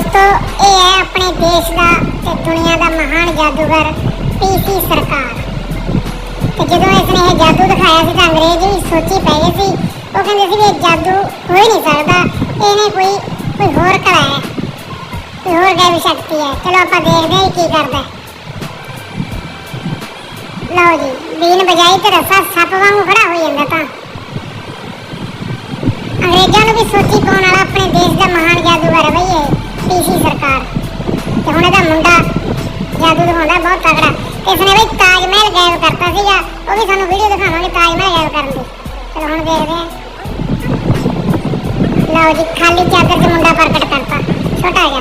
ਦੋਸਤੋ, ਇਹ ਹੈ ਆਪਣੇ ਦੇਸ਼ ਦਾ ਤੇ ਦੁਨੀਆ ਦਾ ਮਹਾਨ ਜਾਦੂਗਰ ਪੀਸੀ ਸਰਕਾਰ। ਤੇ ਜਦੋਂ ਇਸਨੇ ਇਹ ਜਾਦੂ ਦਿਖਾਇਆ ਸੀ ਤਾਂ ਅੰਗਰੇਜ਼ ਵੀ ਸੋਚੀ ਪੈ ਸੀ। ਉਹ ਕਹਿੰਦੇ ਸੀ ਵੀ ਇਹ ਜਾਦੂ ਹੋ ਹੀ ਨਹੀਂ ਸਕਦਾ, ਇਹਨੇ ਕੋਈ ਕੋਈ ਹੋਰ ਕਲਾ ਹੈ ਕੋਈ ਹੋਰ ਗੈਵੀ ਸ਼ਕਤੀ ਹੈ। ਚਲੋ ਆਪਾਂ ਦੇਖਦੇ ਹਾਂ ਕੀ ਕਰਦਾ ਲਓ ਜੀ ਬੀਨ ਬਜਾਈ ਤੇ ਰਸਾ ਸੱਪ ਵਾਂਗੂ ਖੜਾ ਹੋ ਜਾਂਦਾ ਤਾਂ। ਅੰਗਰੇਜ਼ਾਂ ਨੂੰ ਵੀ ਸੋਚੀ ਪਾਉਣ ਵਾਲਾ ਆਪਣੇ ਦੇਸ਼ ਦਾ ਮਹਾਨ ਜਾਦੂਗਰ ਹੈ ਬਈ। ਦਿਖਾਉਂਦਾ ਬਹੁਤ ਤਗੜਾ ਤੇ ਇਸਨੇ ਬਈ ਤਾਜ ਮਹਿਲ ਗਾਇਬ ਕਰਤਾ ਸੀਗਾ। ਉਹ ਵੀ ਸਾਨੂੰ ਵੀਡੀਓ ਦਿਖਾਵਾਂਗੇ ਤਾਜ ਮਹਿਲ ਗਾਇਬ ਕਰਨ ਦੀ। ਚਲੋ ਹੁਣ ਦੇਖਦੇ ਹਾਂ। ਲਓ ਜੀ, ਖਾਲੀ ਚਾਦਰ 'ਚ ਮੁੰਡਾ ਪ੍ਰਗਟ ਕਰਤਾ। ਛੋਟਾ ਜਿਹਾ।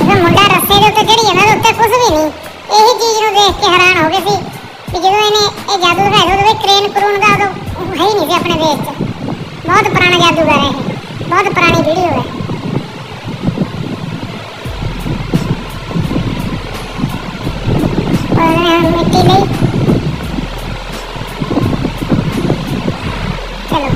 ਉਹ ਮੁੰਡਾ ਰੱਸੇ ਦੇ ਉੱਤੇ ਚੜੀ ਜਾਂਦਾ ਤੇ ਉੱਤੇ ਕੁਝ ਵੀ ਨਹੀਂ। ਇਹੀ ਚੀਜ਼ ਨੂੰ ਦੇਖ ਕੇ ਹੈਰਾਨ ਹੋ ਗਏ ਸੀ ਵੀ ਜਦੋਂ ਇਹਨੇ ਇਹ ਜਾਦੂ ਦਿਖਾਇਆ ਉਦੋਂ ਕ੍ਰੇਨ ਕਰੂਨ ਦਾ ਉਦੋਂ ਹੈ ਹੀ ਨਹੀਂ ਸੀ ਆਪਣੇ ਦੇਸ਼ 'ਚ। ਬਹੁਤ ਪੁਰਾਣਾ ਜਾਦੂਗਰ ਹੈ ਬਹੁਤ ਪੁਰਾਣੀ ਵੀਡੀਓ ਹੈ। ਮਿੱਟੀ ਲਈ। ਚਲੋ,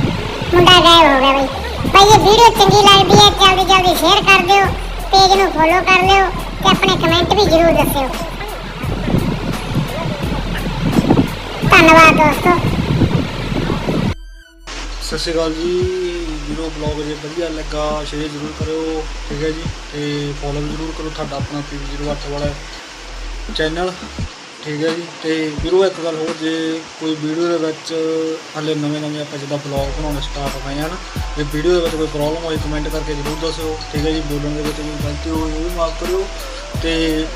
ਮੁੰਡਾ ਗਾਇਬ ਹੋ ਗਿਆ ਬਈ। ਭਾਈ ਇਹ ਵੀਡੀਓ ਚੰਗੀ ਲੱਗਦੀ ਹੈ, ਜਲਦੀ ਜਲਦੀ ਸ਼ੇਅਰ ਕਰ ਦਿਓ ਪੇਜ ਨੂੰ ਫੋਲੋ ਕਰ ਲਿਓ ਤੇ ਆਪਣੇ ਕਮੈਂਟ ਵੀ ਜ਼ਰੂਰ ਦੱਸਿਓ। ਧੰਨਵਾਦ ਦੋਸਤੋ। ਸਤਿ ਸ਼੍ਰੀ ਅਕਾਲ ਜੀ ਵੀਡੀਓ ਬਲੌਗ ਜੇ ਵਧੀਆ ਲੱਗਾ ਸ਼ੇਅਰ ਜ਼ਰੂਰ ਕਰਿਓ, ਠੀਕ ਹੈ ਜੀ? ਤੇ ਫੋਲੋ ਜ਼ਰੂਰ ਕਰੋ, ਤੁਹਾਡਾ ਆਪਣਾ ਪੀਵੀ08 ਵਾਲਾ ਚੈਨਲ ਠੀਕ ਹੈ ਜੀ। ਤੇ ਵੀਰੋ, ਇੱਕ ਗੱਲ ਹੋਰ, ਜੇ ਕੋਈ ਵੀਡੀਓ ਦੇ ਵਿੱਚ ਹਲੇ ਨਵੇਂ ਨਵੇਂ ਆਪਾਂ ਜਿੱਦਾਂ ਬਲੌਗ ਬਣਾਉਣੇ ਸਟਾਰਟ ਹੋਏ ਹਨ ਜੇ ਵੀਡੀਓ ਦੇ ਵਿੱਚ ਕੋਈ ਪ੍ਰੋਬਲਮ ਹੋਈ ਕਮੈਂਟ ਕਰਕੇ ਜ਼ਰੂਰ ਦੱਸਿਓ। ਠੀਕ ਹੈ ਜੀ, ਬੋਲਣ ਦੇ ਵਿੱਚ ਕੋਈ ਗਲਤੀ ਹੋਈ, ਉਹ ਵੀ ਮਾਫ ਕਰਿਓ। ਤੇ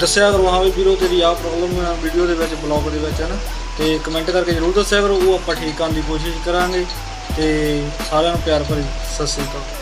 ਦੱਸਿਆ ਕਰੋ, ਹਾਂ ਵੀ ਵੀਰੋ, ਤੇਰੀ ਆਹ ਪ੍ਰੋਬਲਮ ਹੈ ਵੀਡੀਓ ਦੇ ਵਿੱਚ ਬਲੌਗ ਦੇ ਵਿੱਚ, ਹੈ ਨਾ। ਤੇ ਕਮੈਂਟ ਕਰਕੇ ਜ਼ਰੂਰ ਦੱਸਿਆ ਕਰੋ, ਉਹ ਆਪਾਂ ਠੀਕ ਕਰਨ ਦੀ ਕੋਸ਼ਿਸ਼ ਕਰਾਂਗੇ। ਤੇ ਸਾਰਿਆਂ ਨੂੰ ਪਿਆਰ ਭਰੀ ਸਤਿ ਸ੍ਰੀ ਅਕਾਲ।